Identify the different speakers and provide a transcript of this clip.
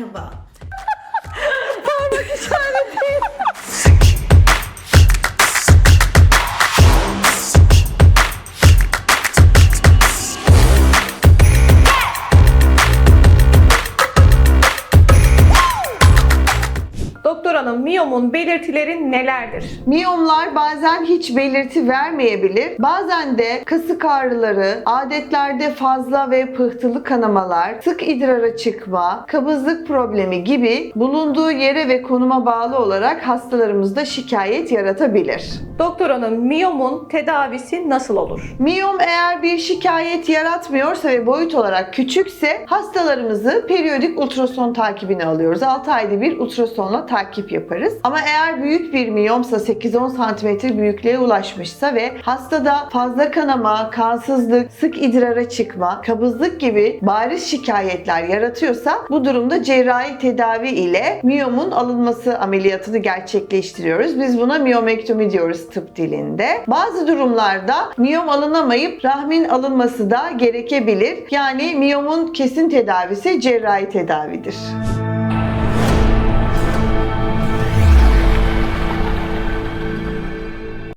Speaker 1: 是吧？
Speaker 2: Doktor hanım, miyomun belirtileri nelerdir?
Speaker 3: Miyomlar bazen hiç belirti vermeyebilir. Bazen de kasık ağrıları, adetlerde fazla ve pıhtılı kanamalar, sık idrara çıkma, kabızlık problemi gibi bulunduğu yere ve konuma bağlı olarak hastalarımızda şikayet yaratabilir.
Speaker 2: Doktor hanım, miyomun tedavisi nasıl olur?
Speaker 3: Miyom eğer bir şikayet yaratmıyorsa ve boyut olarak küçükse hastalarımızı periyodik ultrason takibine alıyoruz. 6 ayda bir ultrasonla takip yaparız. Ama eğer büyük bir miyomsa 8-10 cm büyüklüğe ulaşmışsa ve hastada fazla kanama, kansızlık, sık idrara çıkma, kabızlık gibi bariz şikayetler yaratıyorsa bu durumda cerrahi tedavi ile miyomun alınması ameliyatını gerçekleştiriyoruz. Biz buna miyomektomi diyoruz tıp dilinde. Bazı durumlarda miyom alınamayıp rahmin alınması da gerekebilir. Yani miyomun kesin tedavisi cerrahi tedavidir.